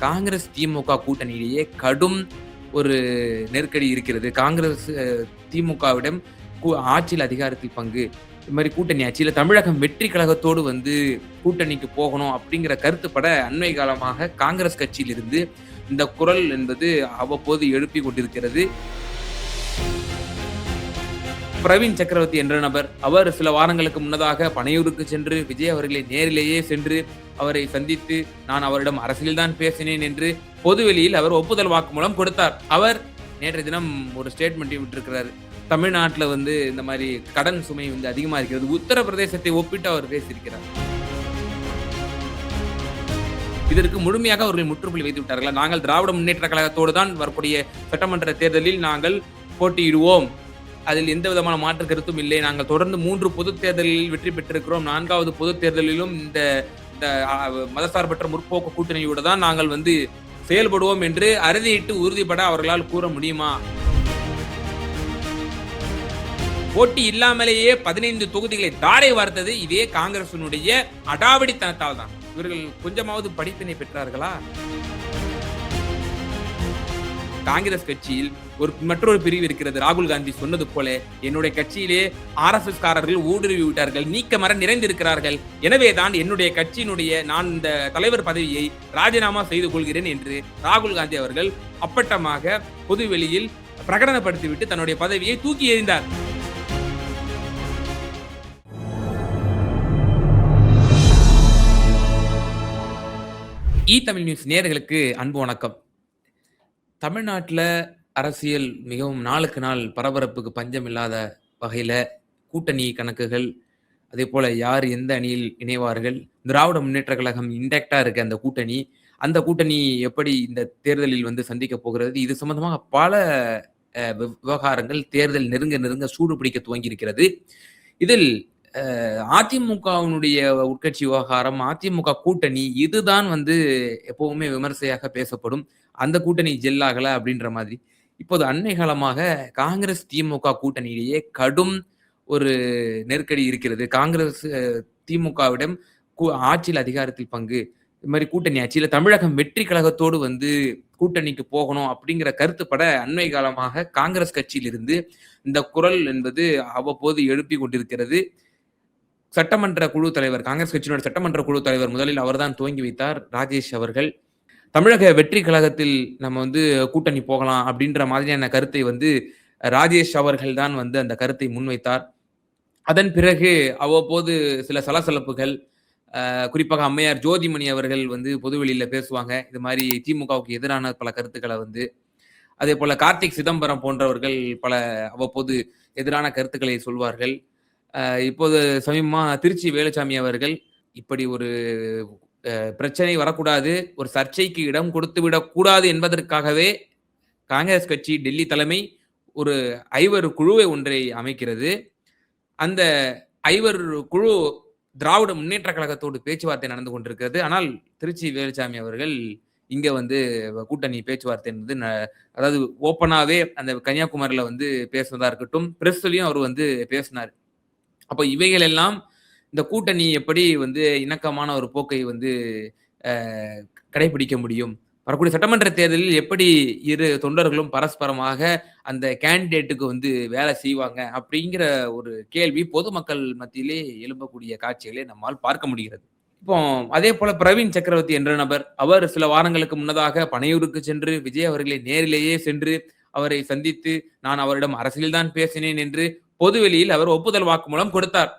காங்கிரஸ் திமுக கூட்டணியிலேயே கடும் ஒரு நெருக்கடி இருக்கிறது. காங்கிரஸ் திமுகவிடம் கூ- ஆட்சியில் அதிகாரத்தில் பங்கு. இது மாதிரி கூட்டணி ஆட்சியில் தமிழகம் வெற்றி கழகத்தோடு வந்து கூட்டணிக்கு போகணும் அப்படிங்கிற கருத்துப்பட அண்மை காலமாக காங்கிரஸ் கட்சியிலிருந்து இந்த குரல் என்பது அவ்வப்போது எழுப்பி கொண்டிருக்கிறது. பிரவீன் சக்கரவர்த்தி என்ற நபர். அவர் சில வாரங்களுக்கு முன்னதாக பனையூருக்கு சென்று விஜய் அவர்களை நேரிலேயே சென்று அவரை சந்தித்து நான் அவரிடம் அரசியல்தான் பேசினேன் என்று பொதுவெளியில் அவர் ஒப்புதல் வாக்குமூலம் கொடுத்தார். அவர் நேற்றைய தினம் ஒரு ஸ்டேட்மெண்ட்டையும் விட்டிருக்கிறார். தமிழ்நாட்டில் வந்து இந்த மாதிரி கடன் சுமை வந்து அதிகமாக இருக்கிறது. உத்தரப்பிரதேசத்தை ஒப்பிட்டு அவர் பேசியிருக்கிறார். இதற்கு முழுமையாக அவர்கள் முற்றுப்புள்ளி வைத்து விட்டார்களா? நாங்கள் திராவிட முன்னேற்ற கழகத்தோடு தான் வரக்கூடிய சட்டமன்ற தேர்தலில் நாங்கள் போட்டியிடுவோம். அதில் எந்த விதமான மாற்று கருத்தும் இல்லை. நாங்கள் தொடர்ந்து மூன்று பொதுத் தேர்தலில் வெற்றி பெற்றிருக்கிறோம். நான்காவது பொது தேர்தலிலும் இந்த இந்த மதசார்பற்ற முற்போக்கு கூட்டணியோடு தான் நாங்கள் வந்து செயல்படுவோம் என்று அறுதியிட்டு உறுதிப்பட அவர்களால் கூற முடியுமா? போட்டி இல்லாமலேயே பதினைந்து தொகுதிகளை தாரை வார்த்தது இதே காங்கிரசினுடைய அடாவடித்தனத்தால் தான். இவர்கள் கொஞ்சமாவது படிப்பினை பெற்றார்களா? காங்கிரஸ் கட்சியில் ஒரு மற்றொரு பிரிவு இருக்கிறது. ராகுல் காந்தி சொன்னது போல என்னுடைய கட்சியிலே ஆர் எஸ் எஸ் காரர்கள் ஊடுருவி விட்டார்கள். நீக்க மர நிறைந்திருக்கிறார்கள். எனவே தான் என்னுடைய கட்சியினுடைய நான் இந்த தலைவர் பதவியை ராஜினாமா செய்து கொள்கிறேன் என்று ராகுல் காந்தி அவர்கள் அப்பட்டமாக பொதுவெளியில் பிரகடனப்படுத்திவிட்டு தன்னுடைய பதவியை தூக்கி எறிந்தார். இ தமிழ் நியூஸ் நேர்களுக்கு அன்பு வணக்கம். தமிழ்நாட்டில் அரசியல் மிகவும் நாளுக்கு நாள் பரபரப்புக்கு பஞ்சம் இல்லாத வகையில் கூட்டணி கணக்குகள் அதே போல் யார் எந்த அணியில் இணைவார்கள் திராவிட முன்னேற்ற கழகம் இன்டெக்டா இருக்க அந்த கூட்டணி அந்த கூட்டணி எப்படி இந்த தேர்தலில் வந்து சந்திக்க போகிறது இது சம்பந்தமாக பல விவகாரங்கள் தேர்தல் நெருங்க நெருங்க சூடு பிடிக்க துவங்கி இருக்கிறது இதில் அதிமுகவினுடைய உட்கட்சி விவகாரம் அதிமுக கூட்டணி இதுதான் வந்து எப்பவுமே விமர்சையாக பேசப்படும். அந்த கூட்டணி ஜெல்லாகல அப்படின்ற மாதிரி. இப்போது அண்மை காலமாக காங்கிரஸ் திமுக கூட்டணியிலேயே கடும் ஒரு நெருக்கடி இருக்கிறது. காங்கிரஸ் திமுகவிடம் கூ- ஆட்சியில் அதிகாரத்தில் பங்கு. இது மாதிரி கூட்டணி ஆட்சியில் தமிழகம் வெற்றி கழகத்தோடு வந்து கூட்டணிக்கு போகணும் அப்படிங்கிற கருத்துப்பட அண்மை காலமாக காங்கிரஸ் கட்சியிலிருந்து இந்த குரல் என்பது அவ்வப்போது எழுப்பி கொண்டிருக்கிறது. சட்டமன்ற குழு தலைவர் காங்கிரஸ் கட்சியினுடைய சட்டமன்ற குழு தலைவர் முதலில் அவர்தான் துவங்கி வைத்தார் ராஜேஷ் அவர்கள். தமிழக வெற்றி கழகத்தில் நம்ம வந்து கூட்டணி போகலாம் அப்படின்ற மாதிரியான கருத்தை வந்து ராஜேஷ் அவர்கள் தான் வந்து அந்த கருத்தை முன்வைத்தார். அதன் பிறகு அவ்வப்போது சில சலசலப்புகள் குறிப்பாக அம்மையார் ஜோதிமணி அவர்கள் வந்து பொதுவெளியில் பேசுவாங்க. இது மாதிரி திமுகவுக்கு எதிரான பல கருத்துக்களை வந்து அதே போல கார்த்திக் சிதம்பரம் போன்றவர்கள் பல அவ்வப்போது எதிரான கருத்துக்களை சொல்வார்கள். இப்போது சமீபமா திருச்சி வேலுச்சாமி அவர்கள் இப்படி ஒரு பிரச்சனை வரக்கூடாது ஒரு சர்ச்சைக்கு இடம் கொடுத்து விடக்கூடாது என்பதற்காகவே காங்கிரஸ் கட்சி டெல்லி தலைமை ஒரு ஐவர் குழுவை ஒன்றை அமைக்கிறது. அந்த ஐவர் குழு திராவிட முன்னேற்ற கழகத்தோடு பேச்சுவார்த்தை நடந்து கொண்டிருக்கிறது. ஆனால் திருச்சி வேலுச்சாமி அவர்கள் இங்க வந்து கூட்டணி பேச்சுவார்த்தை என்பது ந- அதாவது ஓப்பனாவே அந்த கன்னியாகுமரியில வந்து பேசுனதா இருக்கட்டும் பிரஸ்லயும் அவர் வந்து பேசினார். அப்போ இவைகள் எல்லாம் இந்த கூட்டணி எப்படி வந்து இணக்கமான ஒரு போக்கை வந்து கடைபிடிக்க முடியும்? வரக்கூடிய சட்டமன்ற தேர்தலில் எப்படி இரு தொண்டர்களும் பரஸ்பரமாக அந்த கேண்டிடேட்டுக்கு வந்து வேலை செய்வாங்க? அப்படிங்கிற ஒரு கேள்வி பொதுமக்கள் மத்தியிலே எழும்பக்கூடிய காட்சிகளை நம்மால் பார்க்க முடிகிறது. இப்போ அதே போல பிரவீன் சக்கரவர்த்தி என்ற நபர் அவர் சில வாரங்களுக்கு முன்னதாக பனையூருக்கு சென்று விஜய் அவர்களை நேரிலேயே சென்று அவரை சந்தித்து நான் அவரிடம் அரசியல்தான் பேசினேன் என்று பொதுவெளியில் அவர் ஒப்புதல் வாக்குமூலம் கொடுத்தார்.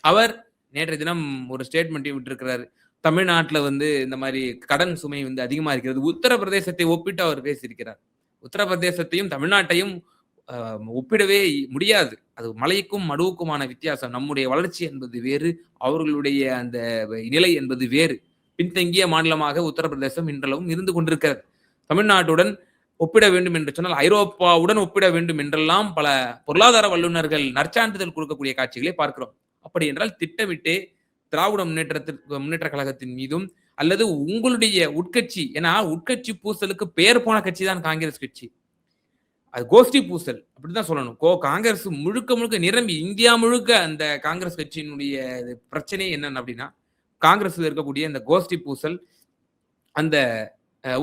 அவர் நேற்றைய தினம் ஒரு ஸ்டேட்மெண்ட் விட்டுருக்கிறார். தமிழ்நாட்டில் வந்து இந்த மாதிரி கடன் சுமை வந்து அதிகமாக இருக்கிறது. உத்தரப்பிரதேசத்தை ஒப்பிட்டு அவர் பேசியிருக்கிறார். உத்தரப்பிரதேசத்தையும் தமிழ்நாட்டையும் ஒப்பிடவே முடியாது. அது மலைக்கும் மடுவுக்குமான வித்தியாசம். நம்முடைய வளர்ச்சி என்பது வேறு அவர்களுடைய அந்த நிலை என்பது வேறு. பின்தங்கிய மாநிலமாக உத்தரப்பிரதேசம் இன்றளவும் இருந்து கொண்டிருக்கிறது. தமிழ்நாட்டுடன் ஒப்பிட வேண்டும் என்று சொன்னால் ஐரோப்பாவுடன் ஒப்பிட வேண்டும் என்றெல்லாம் பல பொருளாதார வல்லுநர்கள் நற்சான்றிதழ் கொடுக்கக்கூடிய காட்சிகளை பார்க்கிறோம். அப்படி என்றால் திட்டமிட்டே திராவிட முன்னேற்றத்திற்கு முன்னேற்ற கழகத்தின் மீதும் அல்லது உங்களுடைய உட்கட்சி ஏன்னா உட்கட்சி பூசலுக்கு பெயர் போன கட்சி தான் காங்கிரஸ் கட்சி. அது கோஷ்டி பூசல் அப்படிதான் சொல்லணும். கோ காங்கிரஸ் முழுக்க முழுக்க நிரம்பி இந்தியா முழுக்க அந்த காங்கிரஸ் கட்சியினுடைய பிரச்சனை என்னன்னு அப்படின்னா காங்கிரஸ்ல இருக்கக்கூடிய அந்த கோஷ்டி பூசல் அந்த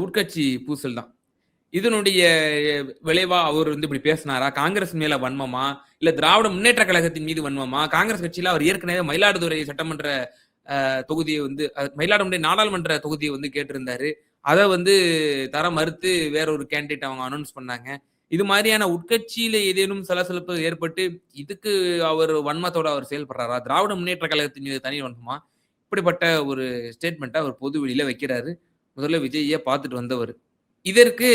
உட்கட்சி பூசல் தான். இதனுடைய விளைவா அவர் வந்து இப்படி பேசினாரா? காங்கிரஸ் மேல வன்மமா? இல்ல திராவிட முன்னேற்ற கழகத்தின் மீது வன்மமா? காங்கிரஸ் கட்சியில அவர் ஏற்கனவே மயிலாடுதுறை சட்டமன்ற தொகுதியை வந்து மயிலாடுதுறை நாடாளுமன்ற தொகுதியை வந்து கேட்டிருந்தாரு. அதை வந்து தர மறுத்து வேற ஒரு கேண்டிடேட் அவங்க அனௌன்ஸ் பண்ணாங்க. இது மாதிரியான உட்கட்சியில ஏதேனும் சலசலப்பு ஏற்பட்டு இதுக்கு அவர் வன்மத்தோட அவர் செயல்படுறாரா? திராவிட முன்னேற்ற கழகத்தின் மீது தனி வன்மமா? இப்படிப்பட்ட ஒரு ஸ்டேட்மெண்ட்டை அவர் பொது வெளியில வைக்கிறாரு. முதல்ல விஜய்ய பார்த்துட்டு வந்தவர். இதற்கு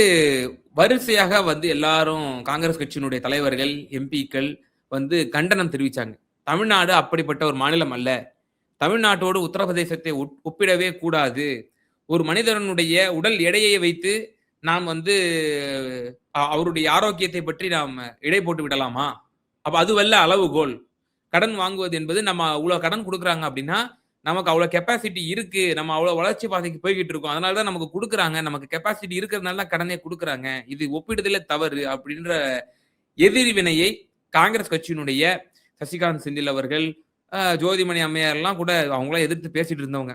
வரிசையாக வந்து எல்லாரும் காங்கிரஸ் கட்சியினுடைய தலைவர்கள் எம்பிக்கள் வந்து கண்டனம் தெரிவிச்சாங்க. தமிழ்நாடு அப்படிப்பட்ட ஒரு மாநிலம் அல்ல. தமிழ்நாட்டோடு உத்தரப்பிரதேசத்தை ஒப்பிடவே கூடாது. ஒரு மனிதனுடைய உடல் எடையை வைத்து நாம் வந்து அவருடைய ஆரோக்கியத்தை பற்றி நாம் இடை போட்டு விடலாமா? அப்ப அதுவல்ல அளவுகோல். கடன் வாங்குவது என்பது நம்ம இவ்வளவு கடன் கொடுக்குறாங்க அப்படின்னா நமக்கு அவ்வளவு கெப்பாசிட்டி இருக்கு. நம்ம அவ்வளவு வளர்ச்சி பாதைக்கு போய்கிட்டு இருக்கோம். அதனால தான் நமக்கு கொடுக்குறாங்க. நமக்கு கெப்பாசிட்டி இருக்கிறதுனால தான் கடனே கொடுக்குறாங்க. இது ஒப்பிடுதல தவறு அப்படின்ற எதிர்வினையை காங்கிரஸ் கட்சியினுடைய சசிகாந்த் செந்தில் அவர்கள் ஜோதிமணி அம்மையார் எல்லாம் கூட அவங்களாம் எதிர்த்து பேசிட்டு இருந்தவங்க.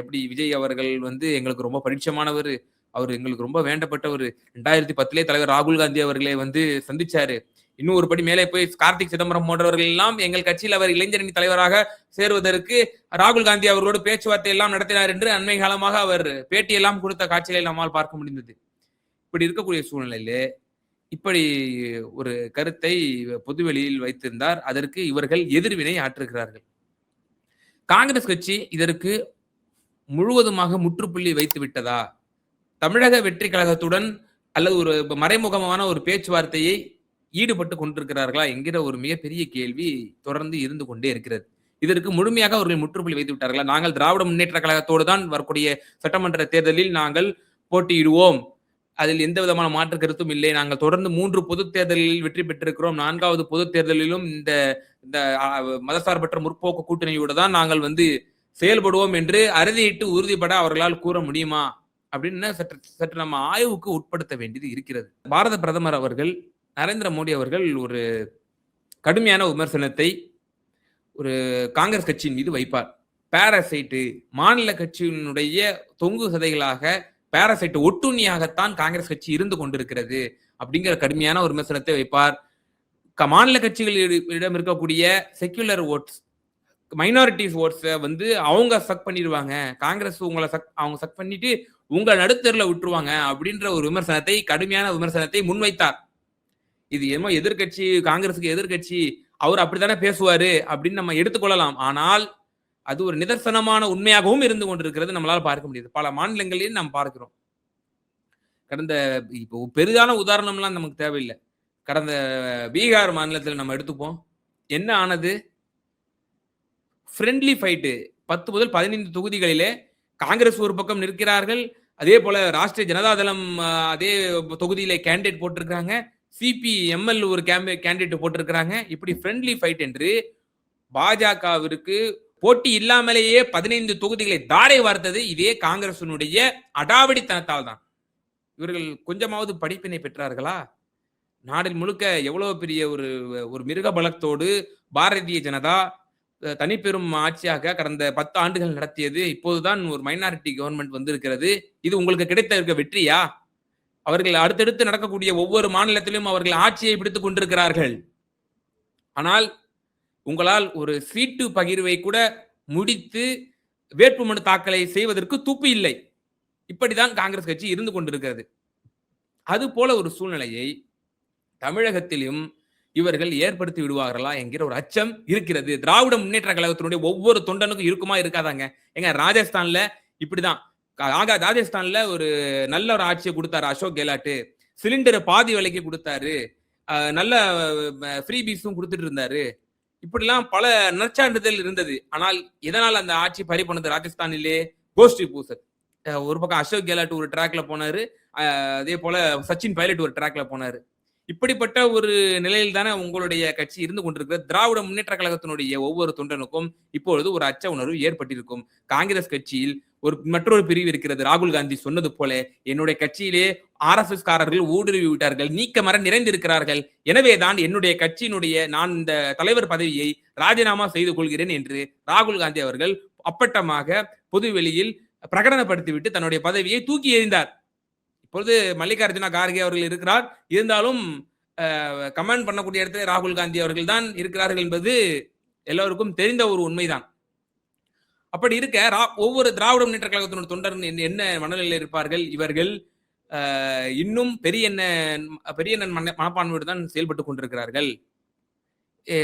எப்படி விஜய் அவர்கள் வந்து எங்களுக்கு ரொம்ப பரிட்சமானவர் அவர் எங்களுக்கு ரொம்ப வேண்டப்பட்டவர். ரெண்டாயிரத்தி பத்திலே தலைவர் ராகுல் காந்தி அவர்களை வந்து சந்திச்சாரு. இன்னும் ஒரு படி மேலே போய் கார்த்திக் சிதம்பரம் போன்றவர்கள் எல்லாம் எங்கள் கட்சியில் அவர் இளைஞரணி தலைவராக சேருவதற்கு ராகுல் காந்தி அவர்களோடு பேச்சுவார்த்தை எல்லாம் நடத்தினார் என்று அண்மை காலமாக அவர் பேட்டியெல்லாம் கொடுத்த காட்சிகளை நம்மால் பார்க்க முடிந்தது. இப்படி இருக்கக்கூடிய சூழ்நிலையிலே இப்படி ஒரு கருத்தை பொதுவெளியில் வைத்திருந்தார் அதற்கு இவர்கள் எதிர்வினை ஆற்றுகிறார்கள். காங்கிரஸ் கட்சி இதற்கு முழுவதுமாக முற்றுப்புள்ளி வைத்து விட்டதா? தமிழக வெற்றி கழகத்துடன் அல்லது ஒரு மறைமுகமான ஒரு பேச்சுவார்த்தையை ஈடுபட்டு கொண்டிருக்கிறார்களா என்கிற ஒரு மிகப்பெரிய கேள்வி தொடர்ந்து இருந்து கொண்டே இருக்கிறது. இதற்கு முழுமையாக அவர்கள் முற்றுப்புள்ளி வைத்து விட்டார்களா? நாங்கள் திராவிட முன்னேற்ற கழகத்தோடு தான் வரக்கூடிய சட்டமன்ற தேர்தலில் நாங்கள் போட்டியிடுவோம். அதில் எந்த விதமான மாற்று கருத்தும் இல்லை. நாங்கள் தொடர்ந்து மூன்று பொது தேர்தலில் வெற்றி பெற்றிருக்கிறோம். நான்காவது பொது தேர்தலிலும் இந்த இந்த மதசார்பற்ற முற்போக்கு கூட்டணியோடு தான் நாங்கள் வந்து செயல்படுவோம் என்று அறுதியிட்டு உறுதிப்பட அவர்களால் கூற முடியுமா? அப்படின்னு சற்று சற்று நம்ம ஆய்வுக்கு உட்படுத்த வேண்டியது இருக்கிறது. பாரத பிரதமர் அவர்கள் நரேந்திர மோடி அவர்கள் ஒரு கடுமையான விமர்சனத்தை ஒரு காங்கிரஸ் கட்சியின் மீது வைப்பார். பேரசைட்டு மாநில கட்சியினுடைய தொங்கு சதைகளாக பேரசைட்டு ஒட்டுண்ணியாகத்தான் காங்கிரஸ் கட்சி இருந்து கொண்டிருக்கிறது அப்படிங்கிற கடுமையான ஒரு விமர்சனத்தை வைப்பார். க- மாநில கட்சிகளிடம் இருக்கக்கூடிய செக்யுலர் ஓட்ஸ் மைனாரிட்டிஸ் ஓட்ஸை வந்து அவங்க சக் பண்ணிடுவாங்க. காங்கிரஸ் உங்களை சக் அவங்க சக் பண்ணிட்டு உங்களை நடுத்தரில் விட்டுருவாங்க அப்படின்ற ஒரு விமர்சனத்தை கடுமையான விமர்சனத்தை முன்வைத்தார். இது என்னமோ எதிர்க்கட்சி காங்கிரஸுக்கு எதிர்க்கட்சி அவர் அப்படித்தானே பேசுவாரு அப்படின்னு நம்ம எடுத்துக்கொள்ளலாம். ஆனால் அது ஒரு நிதர்சனமான உண்மையாகவும் இருந்து கொண்டிருக்கிறது நம்மளால பார்க்க முடியுது. பல மாநிலங்களிலும் நாம் பார்க்கிறோம். கடந்த இப்போ பெரிதான உதாரணம்லாம் நமக்கு தேவையில்லை. கடந்த பீகார் மாநிலத்தில் நம்ம எடுத்துப்போம். என்ன ஆனது? ஃப்ரெண்ட்லி ஃபைட்டு பத்து முதல் பதினைந்து தொகுதிகளிலே காங்கிரஸ் ஒரு பக்கம் நிற்கிறார்கள். அதே போல ராஷ்டிரிய ஜனதாதளம் தளம் அதே தொகுதியில கேண்டிடேட் போட்டிருக்காங்க சிபிஎம்எல் ஒரு ஒரு கேண்டிடேட் போட்டிருக்கிறாங்க. இப்படி ஃப்ரெண்ட்லி ஃபைட் என்று பாஜகவிற்கு போட்டி இல்லாமலேயே பதினைந்து தொகுதிகளை தாரை வார்த்தது இதே காங்கிரசினுடைய அடாவடித்தனத்தால் தான். இவர்கள் கொஞ்சமாவது படிப்பினை பெற்றார்களா? நாடில் முழுக்க எவ்வளவு பெரிய ஒரு ஒரு மிருக பலத்தோடு பாரதிய ஜனதா தனிப்பெரும் ஆட்சியாக கடந்த பத்து ஆண்டுகள் நடத்தியது. இப்போதுதான் ஒரு மைனாரிட்டி கவர்மெண்ட் வந்திருக்கிறது. இது உங்களுக்கு கிடைத்த இருக்க வெற்றியா? அவர்கள் அடுத்தடுத்து நடக்கக்கூடிய ஒவ்வொரு மாநிலத்திலும் அவர்கள் ஆட்சியை பிடித்துக் கொண்டிருக்கிறார்கள். ஆனால் உங்களால் ஒரு சீட்டு பகிர்வை கூட முடித்து வேட்புமனு தாக்கலை செய்வதற்கு துப்பு இல்லை. இப்படிதான் காங்கிரஸ் கட்சி இருந்து கொண்டிருக்கிறது. அது போல ஒரு சூழ்நிலையை தமிழகத்திலும் இவர்கள் ஏற்படுத்தி விடுவார்களா என்கிற ஒரு அச்சம் இருக்கிறது. திராவிட முன்னேற்ற கழகத்தினுடைய ஒவ்வொரு தொண்டனுக்கும் இருக்குமா இருக்காதாங்க. எங்க ராஜஸ்தான்ல இப்படிதான். ஆகா ராஜஸ்தான்ல ஒரு நல்ல ஒரு ஆட்சியை கொடுத்தாரு அசோக் கெலாட்டு. சிலிண்டரை பாதி விலைக்கு கொடுத்தாரு. நல்ல ஃப்ரீ பீஸும் கொடுத்துட்டு இருந்தாரு. இப்படிலாம் பல நற்சான்றிதழ் இருந்தது. ஆனால் எதனால் அந்த ஆட்சி பறி பண்ணது ராஜஸ்தானிலே கோஷ்டி பூசல். ஒரு பக்கம் அசோக் கெலாட் ஒரு ட்ராக்ல போனாரு. அதே போல சச்சின் பைலட் ஒரு ட்ராக்ல போனாரு. இப்படிப்பட்ட ஒரு நிலையில் தானே உங்களுடைய கட்சி இருந்து கொண்டிருக்கிற திராவிட முன்னேற்ற கழகத்தினுடைய ஒவ்வொரு தொண்டனுக்கும் இப்பொழுது ஒரு அச்ச உணர்வு ஏற்பட்டிருக்கும். காங்கிரஸ் கட்சியில் ஒரு மற்றொரு பிரிவு இருக்கிறது. ராகுல் காந்தி சொன்னது போல என்னுடைய கட்சியிலே ஆர் எஸ் எஸ் காரர்கள் ஊடுருவி விட்டார்கள் நீக்க மர நிறைந்திருக்கிறார்கள் எனவேதான் என்னுடைய கட்சியினுடைய நான் இந்த தலைவர் பதவியை ராஜினாமா செய்து கொள்கிறேன் என்று ராகுல் காந்தி அவர்கள் அப்பட்டமாக பொது வெளியில் பிரகடனப்படுத்திவிட்டு தன்னுடைய பதவியை தூக்கி எறிந்தார். இப்பொழுது மல்லிகார்ஜுனா கார்கே அவர்கள் இருக்கிறார். இருந்தாலும் கமெண்ட் பண்ணக்கூடிய இடத்துல ராகுல் காந்தி அவர்கள் தான் இருக்கிறார்கள் என்பது எல்லோருக்கும் தெரிந்த ஒரு உண்மைதான். அப்படி இருக்க ஒவ்வொரு திராவிட முன்னேற்ற கழகத்தினுடைய தொண்டர் என்ன- மனநிலையில் இருப்பார்கள்? இவர்கள் இன்னும் பெரிய என்ன பெரிய மனப்பான்மையோடு தான் செயல்பட்டு கொண்டிருக்கிறார்கள்.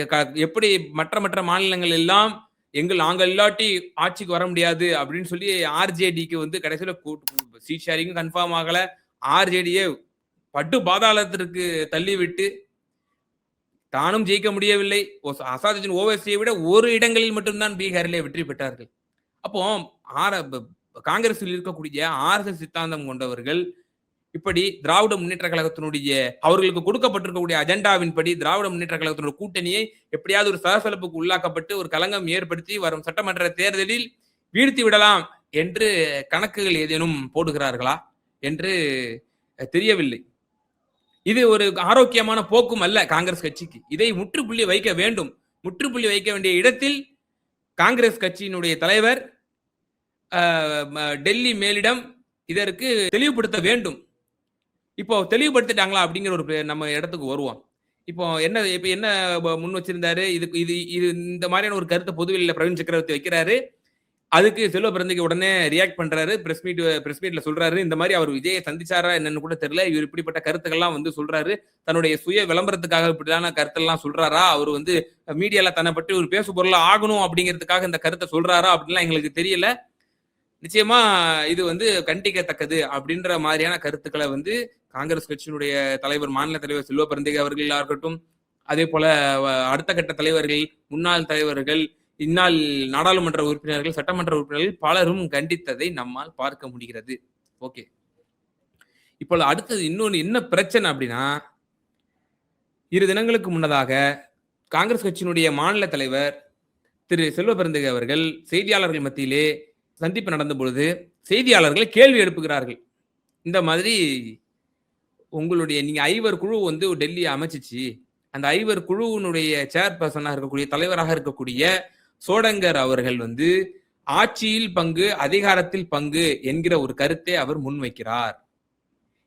க- எப்படி மற்ற மற்ற மாநிலங்கள் எல்லாம் எங்கள் நாங்கள் இல்லாட்டி ஆட்சிக்கு வர முடியாது அப்படின்னு சொல்லி ஆர்ஜேடிக்கு வந்து கடைசியில் சீட் ஷேரிங்கும் கன்ஃபார்ம் ஆகலை. ஆர்ஜேடியே பட்டு பாதாளத்திற்கு தள்ளிவிட்டு தானும் ஜெயிக்க முடியவில்லை. ஒ- ஓவைசியை விட ஒரு இடங்களில் மட்டும்தான் பீகாரிலே வெற்றி பெற்றார்கள். அப்போ ஆர காங்கிரஸில் இருக்கக்கூடிய ஆர்எஸ்எஸ் சித்தாந்தம் கொண்டவர்கள் இப்படி திராவிட முன்னேற்ற கழகத்தினுடைய அவர்களுக்கு கொடுக்கப்பட்டிருக்கக்கூடிய அஜெண்டாவின் படி திராவிட முன்னேற்ற கழகத்தினுடைய கூட்டணியை எப்படியாவது ஒரு சலசலப்புக்கு உள்ளாக்கப்பட்டு ஒரு கலங்கம் ஏற்படுத்தி வரும் சட்டமன்ற தேர்தலில் வீழ்த்தி விடலாம் என்று கணக்குகள் ஏதேனும் போடுகிறார்களா? என்று தெரியவில்லை. இது ஒரு ஆரோக்கியமான போக்கும் அல்ல காங்கிரஸ் கட்சிக்கு. இதை முற்றுப்புள்ளி வைக்க வேண்டும். முற்றுப்புள்ளி வைக்க வேண்டிய இடத்தில் காங்கிரஸ் கட்சியினுடைய தலைவர் டெல்லி மேலிடம் இதற்கு தெளிவுபடுத்த வேண்டும். இப்போ தெளிவுபடுத்திட்டாங்களா அப்படிங்கிற ஒரு நம்ம இடத்துக்கு வருவோம். இப்போ என்ன இப்போ என்ன முன் வச்சிருந்தாரு? இதுக்கு இது இது இந்த மாதிரியான ஒரு கருத்தை பொதுவெளியில் பிரவீன் சக்கரவர்த்தி வைக்கிறாரு. அதுக்கு செல்வ பிறந்தைக்கு உடனே ரியாக்ட் பண்றாரு. பிரஸ் மீட் பிரஸ் மீட்ல சொல்றாரு. இந்த மாதிரி அவர் விஜயை சந்திச்சாரா என்னன்னு கூட தெரியல. இவர் இப்படிப்பட்ட கருத்துக்கள்லாம் வந்து சொல்றாரு. தன்னுடைய சுய விளம்பரத்துக்காக இப்படிதான கருத்தெல்லாம் சொல்றாரா? அவர் வந்து மீடியால தன்னை பற்றி ஒரு பேசு பொருளா ஆகணும் அப்படிங்கிறதுக்காக இந்த கருத்தை சொல்றாரா அப்படின்லாம் எங்களுக்கு தெரியல. நிச்சயமா இது வந்து கண்டிக்கத்தக்கது அப்படின்ற மாதிரியான கருத்துக்களை வந்து காங்கிரஸ் கட்சியினுடைய தலைவர் மாநில தலைவர் செல்வ பிறந்தகை அவர்களா இருக்கட்டும் அதே போல அடுத்த கட்ட தலைவர்கள் முன்னாள் தலைவர்கள் இந்நாள் நாடாளுமன்ற உறுப்பினர்கள் சட்டமன்ற உறுப்பினர்கள் பலரும் கண்டித்ததை நம்மால் பார்க்க முடிகிறது. ஓகே. இப்போ அடுத்தது இன்னொன்று என்ன பிரச்சனை அப்படின்னா இரு தினங்களுக்கு முன்னதாக காங்கிரஸ் கட்சியினுடைய மாநில தலைவர் திரு செல்வ பெருந்தகை அவர்கள் செய்தியாளர்கள் மத்தியிலே சந்திப்பு நடந்த பொழுது செய்தியாளர்களை கேள்வி எழுப்புகிறார்கள். இந்த மாதிரி உங்களுடைய நீங்கள் ஐவர் குழு வந்து டெல்லியை அமைச்சிச்சு. அந்த ஐவர் குழுவினுடைய சேர்பர்சனாக இருக்கக்கூடிய தலைவராக இருக்கக்கூடிய சோடங்கர் அவர்கள் வந்து ஆட்சியில் பங்கு அதிகாரத்தில் பங்கு என்கிற ஒரு கருத்தை அவர் முன்வைக்கிறார்.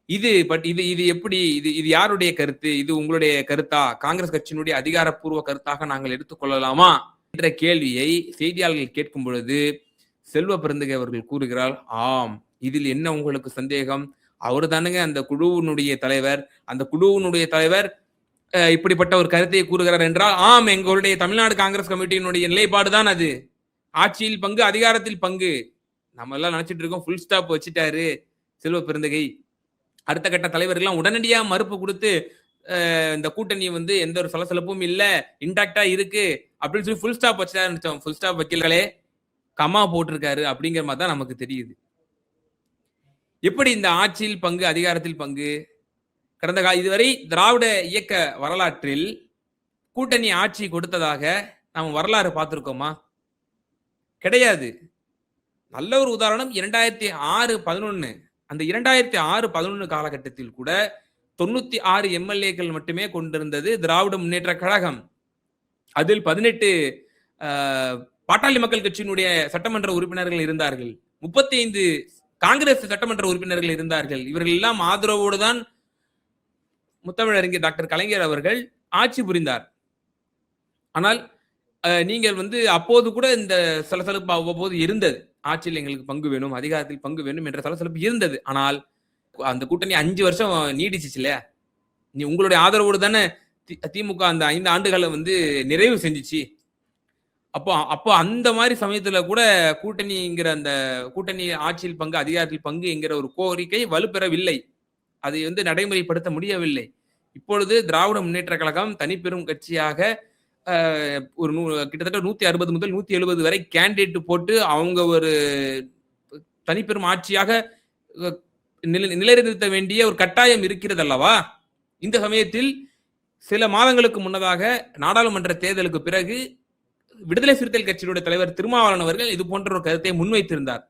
இது பட் இது இது எப்படி இது இது யாருடைய கருத்து? இது உங்களுடைய கருத்தா? காங்கிரஸ் கட்சியினுடைய அதிகாரப்பூர்வ கருத்தாக நாங்கள் எடுத்துக்கொள்ளலாமா என்ற கேள்வியை செய்தியாளர்கள் கேட்கும் பொழுது செல்வ பெருந்தகை அவர்கள் கூறுகிறார் ஆம் இதில் என்ன உங்களுக்கு சந்தேகம்? அவர் தானுங்க அந்த குழுவினுடைய தலைவர். அந்த குழுவினுடைய தலைவர் இப்படிப்பட்ட ஒரு கருத்தை கூறுகிறார் என்றால் ஆம் எங்களுடைய தமிழ்நாடு காங்கிரஸ் கமிட்டியினுடைய நிலைப்பாடுதான் அது. ஆட்சியில் பங்கு அதிகாரத்தில் பங்கு. நம்ம எல்லாம் நினைச்சிட்டு இருக்கோம் ஃபுல் ஸ்டாப் வச்சுட்டாரு செல்வ பெருந்தகை. அடுத்த கட்ட தலைவர்கள்லாம் உடனடியா மறுப்பு கொடுத்து இந்த கூட்டணி வந்து எந்த ஒரு சலசலப்பும் இல்ல இன்டாக்டா இருக்கு அப்படின்னு சொல்லி ஃபுல் ஸ்டாப் வச்சுட்டாரு நினைச்சோம். ஃபுல் ஸ்டாப் வைக்கலே கமா போட்டிருக்காரு அப்படிங்கிற மாதிரி தான் நமக்கு தெரியுது. எப்படி இந்த ஆட்சியில் பங்கு அதிகாரத்தில் பங்கு கடந்த கால இதுவரை திராவிட இயக்க வரலாற்றில் கூட்டணி ஆட்சி கொடுத்ததாக நாம் வரலாறு பார்த்துருக்கோமா? கிடையாது. நல்ல ஒரு உதாரணம் இரண்டாயிரத்தி ஆறு பதினொன்று அந்த இரண்டாயிரத்தி ஆறு பதினொன்று காலகட்டத்தில் கூட தொண்ணூத்தி ஆறு எம்எல்ஏக்கள் மட்டுமே கொண்டிருந்தது திராவிட முன்னேற்ற கழகம். அதில் பதினெட்டு பாட்டாளி மக்கள் கட்சியினுடைய சட்டமன்ற உறுப்பினர்கள் இருந்தார்கள். முப்பத்தி ஐந்து காங்கிரஸ் சட்டமன்ற உறுப்பினர்கள் இருந்தார்கள். இவர்கள் எல்லாம் ஆதரவோடு தான் முத்தமிழறிஞர் டாக்டர் கலைஞர் அவர்கள் ஆட்சி புரிந்தார். ஆனால் நீங்கள் வந்து அப்போது கூட இந்த சலசலப்பு அவ்வப்போது இருந்தது. ஆட்சியில் எங்களுக்கு பங்கு வேணும் அதிகாரத்தில் பங்கு வேணும் என்ற சலசலப்பு இருந்தது. ஆனால் அந்த கூட்டணி அஞ்சு வருஷம் நீடிச்சிச்சு இல்லையா? நீ உங்களுடைய ஆதரவோடு தானே தி- திமுக அந்த ஐந்து ஆண்டுகளை வந்து நிறைவு செஞ்சுச்சு. அப்போ அப்போ அந்த மாதிரி சமயத்துல கூட கூட்டணிங்கிற அந்த கூட்டணி ஆட்சியில் பங்கு அதிகாரத்தில் பங்கு என்கிற ஒரு கோரிக்கை வலுப்பெறவில்லை. அதை வந்து நடைமுறைப்படுத்த முடியவில்லை. இப்பொழுது திராவிட முன்னேற்ற கழகம் தனிப்பெரும் கட்சியாக ஒரு நூ கிட்டத்தட்ட நூத்தி அறுபது முதல் நூத்தி எழுபது வரை கேண்டிடேட் போட்டு அவங்க ஒரு தனிப்பெரும் ஆட்சியாக நில நிலை நிலைநிறுத்த வேண்டிய ஒரு கட்டாயம் இருக்கிறது அல்லவா? இந்த சமயத்தில் சில மாதங்களுக்கு முன்னதாக நாடாளுமன்ற தேர்தலுக்கு பிறகு விடுதலை சிறுத்தைகள் கட்சியினுடைய தலைவர் திருமாவளவன் அவர்கள் இது போன்ற ஒரு கருத்தை முன்வைத்திருந்தார்.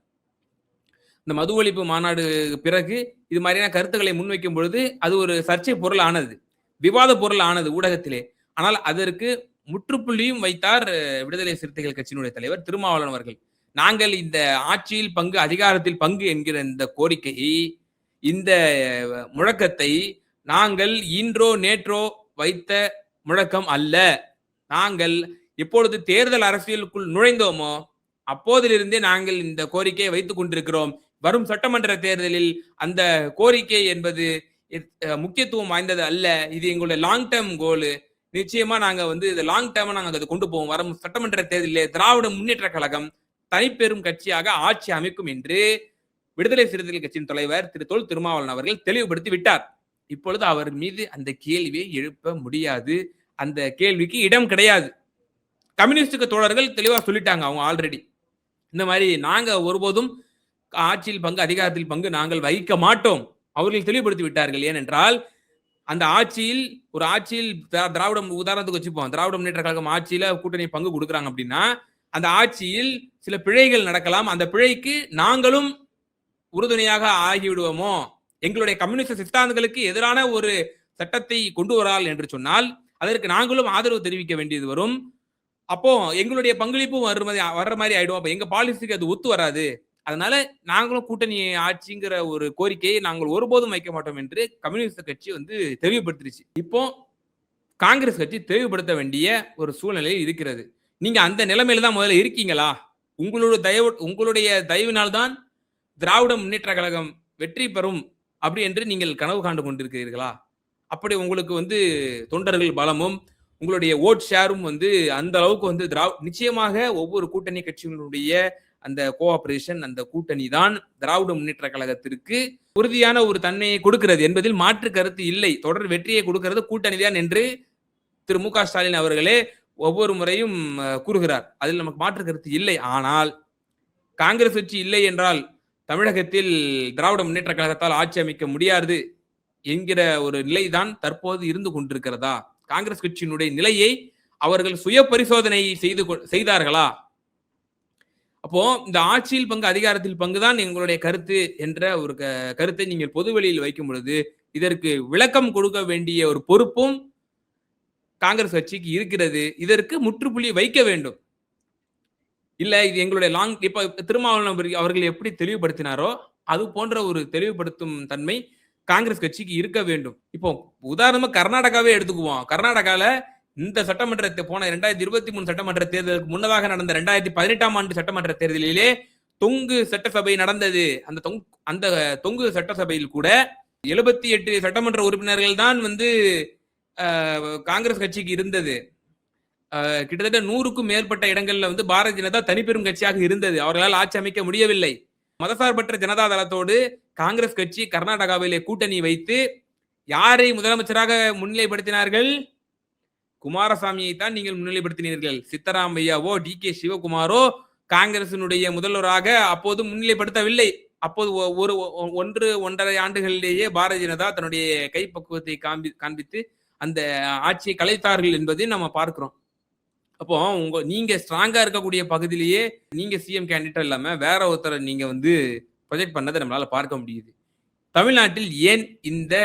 இந்த மது ஒழிப்பு மாநாடு பிறகு இது மாதிரியான கருத்துக்களை முன்வைக்கும் பொழுது அது ஒரு சர்ச்சை பொருள் ஆனது விவாத பொருள் ஆனது ஊடகத்திலே. ஆனால் அதற்கு முற்றுப்புள்ளியும் வைத்தார் விடுதலை சிறுத்தைகள் கட்சியினுடைய தலைவர் திருமாவளவன் அவர்கள். நாங்கள் இந்த ஆட்சியில் பங்கு அதிகாரத்தில் பங்கு என்கிற இந்த கோரிக்கையை இந்த முழக்கத்தை நாங்கள் இன்றோ நேற்றோ வைத்த முழக்கம் அல்ல. நாங்கள் எப்பொழுது தேர்தல் அரசியலுக்குள் நுழைந்தோமோ அப்போதிலிருந்தே நாங்கள் இந்த கோரிக்கையை வைத்துக் கொண்டிருக்கிறோம். வரும் சட்டமன்ற தேர்தலில் அந்த கோரிக்கை என்பது முக்கியத்துவம் வாய்ந்தது அல்ல. இது எங்களுடைய லாங் டேர்ம் கோலு நிச்சயமா நாங்க வந்து இது லாங் டேர்மா நாங்க அதை கொண்டு போவோம். வரும் சட்டமன்ற தேர்தலிலே திராவிட முன்னேற்ற கழகம் தனிப்பெரும் கட்சியாக ஆட்சி அமைக்கும் என்று விடுதலை சிறுத்தைகள் கட்சியின் தலைவர் திரு தொல் திருமாவளவன் அவர்கள் தெளிவுபடுத்தி விட்டார். இப்பொழுது அவர் மீது அந்த கேள்வியை எழுப்ப முடியாது. அந்த கேள்விக்கு இடம் கிடையாது. கம்யூனிஸ்டுக்கு தோழர்கள் தெளிவா சொல்லிட்டாங்க அவங்க ஆல்ரெடி. இந்த மாதிரி நாங்க ஒருபோதும் ஆட்சியில் பங்கு அதிகாரத்தில் பங்கு நாங்கள் வகிக்க மாட்டோம். அவர்கள் தெளிவுபடுத்தி விட்டார்கள் ஏனென்றால் அந்த ஆட்சியில் ஒரு ஆட்சியில் திராவிடம் உதாரணத்துக்கு வச்சுப்போம். திராவிட முன்னேற்ற கழகம் ஆட்சியில கூட்டணி பங்கு கொடுக்குறாங்க அப்படின்னா அந்த ஆட்சியில் சில பிழைகள் நடக்கலாம். அந்த பிழைக்கு நாங்களும் உறுதுணையாக ஆகிவிடுவோமோ? எங்களுடைய கம்யூனிஸ்ட் சித்தாந்தங்களுக்கு எதிரான ஒரு சட்டத்தை கொண்டு வரால் என்று சொன்னால் அதற்கு நாங்களும் ஆதரவு தெரிவிக்க வேண்டியது வரும். அப்போ எங்களுடைய பங்களிப்பும் வர்ற மாதிரி வர்ற மாதிரி ஆயிடும். அப்ப எங்க பாலிசிக்கு அது ஒத்து வராது. அதனால நாங்களும் கூட்டணி ஆட்சிங்கிற ஒரு கோரிக்கையை நாங்கள் ஒருபோதும் வைக்க மாட்டோம் என்று கம்யூனிஸ்ட் கட்சி வந்து தெளிவுபடுத்திருச்சு. இப்போ காங்கிரஸ் கட்சி தெளிவுபடுத்த வேண்டிய ஒரு சூழ்நிலையில் இருக்கிறது. நீங்க அந்த நிலைமையில தான் முதல்ல இருக்கீங்களா? உங்களோட தயவு உங்களுடைய தயவினால்தான் திராவிட முன்னேற்ற கழகம் வெற்றி பெறும் அப்படி என்று நீங்கள் கனவு காண்டு கொண்டிருக்கிறீர்களா? அப்படி உங்களுக்கு வந்து தொண்டர்கள் பலமும் உங்களுடைய ஓட் ஷேரும் வந்து அந்த அளவுக்கு வந்து திராவ நிச்சயமாக ஒவ்வொரு கூட்டணி கட்சிகளுடைய அந்த கோஆபரேஷன் அந்த கூட்டணி தான் திராவிட முன்னேற்ற கழகத்திற்கு உறுதியான ஒரு தன்மையை கொடுக்கிறது என்பதில் மாற்று கருத்து இல்லை. தொடர் வெற்றியை கொடுக்கிறது கூட்டணி தான் என்று திரு மு ஸ்டாலின் அவர்களே ஒவ்வொரு முறையும் கூறுகிறார். அதில் நமக்கு மாற்று கருத்து இல்லை. ஆனால் காங்கிரஸ் கட்சி இல்லை என்றால் தமிழகத்தில் திராவிட முன்னேற்ற கழகத்தால் ஆட்சி அமைக்க முடியாது என்கிற ஒரு நிலைதான் தற்போது இருந்து கொண்டிருக்கிறதா? காங்கிரஸ் கட்சியினுடைய நிலையை அவர்கள் சுய பரிசோதனை செய்து கொ- செய்தார்களா? அப்போ இந்த ஆட்சியில் பங்கு அதிகாரத்தில் பங்குதான் எங்களுடைய கருத்து என்ற ஒரு க- கருத்தை நீங்கள் பொதுவெளியில் வைக்கும் பொழுது இதற்கு விளக்கம் கொடுக்க வேண்டிய ஒரு பொறுப்பும் காங்கிரஸ் கட்சிக்கு இருக்கிறது. இதற்கு முற்றுப்புள்ளி வைக்க வேண்டும். இல்ல இது எங்களுடைய லாங் இப்ப திருமாவளவன் அவர்கள் எப்படி தெளிவுபடுத்தினாரோ அது போன்ற ஒரு தெளிவுபடுத்தும் தன்மை காங்கிரஸ் கட்சிக்கு இருக்க வேண்டும். இப்போ உதாரணமா கர்நாடகாவே எடுத்துக்குவோம். கர்நாடகால இந்த சட்டமன்றத்தை போன இரண்டாயிரத்தி இருபத்தி மூணு சட்டமன்ற தேர்தலுக்கு முன்னதாக நடந்த ரெண்டாயிரத்தி பதினெட்டாம் ஆண்டு சட்டமன்ற தேர்தலிலே தொங்கு சட்டசபை நடந்தது. அந்த தொங் அந்த தொங்கு சட்டசபையில் கூட எழுபத்தி எட்டு சட்டமன்ற உறுப்பினர்கள் தான் வந்து காங்கிரஸ் கட்சிக்கு இருந்தது. கிட்டத்தட்ட நூறுக்கும் மேற்பட்ட இடங்கள்ல வந்து பாரதிய ஜனதா தனிப்பெரும் கட்சியாக இருந்தது. அவர்களால் ஆட்சி அமைக்க முடியவில்லை. மதசார்பற்ற ஜனதா தளத்தோடு காங்கிரஸ் கட்சி கர்நாடகாவிலே கூட்டணி வைத்து யாரை முதலமைச்சராக முன்னிலைப்படுத்தினார்கள்? குமாரசாமியை தான் நீங்கள் முன்னிலைப்படுத்தினீர்கள். சித்தராமையாவோ டி. கே. சிவகுமாரோ காங்கிரசினுடைய முதல்வராக அப்போது முன்னிலைப்படுத்தவில்லை. அப்போது ஒரு ஒன்று ஒன்றரை ஆண்டுகளிலேயே பாரதிய ஜனதா தன்னுடைய கைப்பக்குவத்தை காண்பி காண்பித்து அந்த ஆட்சியை கலைத்தார்கள் என்பதை நம்ம பார்க்கிறோம். அப்போ உங்க நீங்க ஸ்ட்ராங்கா இருக்கக்கூடிய பகுதியிலேயே நீங்க சிஎம் கேண்டிடேட் இல்லாம வேற ஒருத்தரை நீங்க வந்து ப்ரொஜெக்ட் பண்ணதை நம்மளால பார்க்க முடியுது. தமிழ்நாட்டில் ஏன் இந்த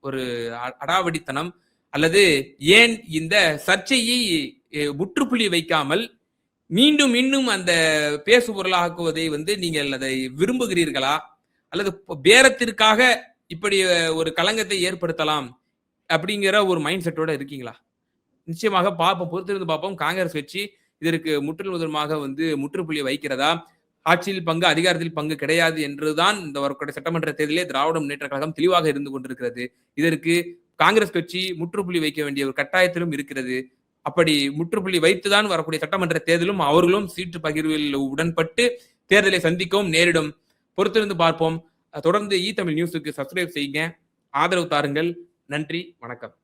ஒரு அ- அடாவடித்தனம் அல்லது ஏன் இந்த சர்ச்சையை முற்றுப்புள்ளி வைக்காமல் மீண்டும் மீண்டும் அந்த பேசு பொருளாக்குவதை வந்து நீங்கள் அதை விரும்புகிறீர்களா? அல்லது பேரத்திற்காக இப்படி ஒரு களங்கத்தை ஏற்படுத்தலாம் அப்படிங்கிற ஒரு மைண்ட் செட்டோட இருக்கீங்களா? நிச்சயமாக பார்ப்போம் பொறுத்திருந்து பார்ப்போம் காங்கிரஸ் கட்சி இதற்கு முற்றிலும் முதலமாக வந்து முற்றுப்புள்ளி வைக்கிறதா? ஆட்சியில் பங்கு அதிகாரத்தில் பங்கு கிடையாது என்றுதான் இந்த வரக்கூடிய சட்டமன்ற தேர்தலிலே திராவிட முன்னேற்ற கழகம் தெளிவாக இருந்து கொண்டிருக்கிறது. இதற்கு காங்கிரஸ் கட்சி முற்றுப்புள்ளி வைக்க வேண்டிய ஒரு கட்டாயத்திலும் இருக்கிறது. அப்படி முற்றுப்புள்ளி வைத்துதான் வரக்கூடிய சட்டமன்ற தேர்தலும் அவர்களும் சீட்டு பகிர்வில் உடன்பட்டு தேர்தலை சந்திக்கவும் நேரிடும். பொறுத்திருந்து பார்ப்போம். தொடர்ந்து இ தமிழ் நியூஸுக்கு சப்ஸ்கிரைப் செய்யுங்க. ஆதரவு தாருங்கள். நன்றி. வணக்கம்.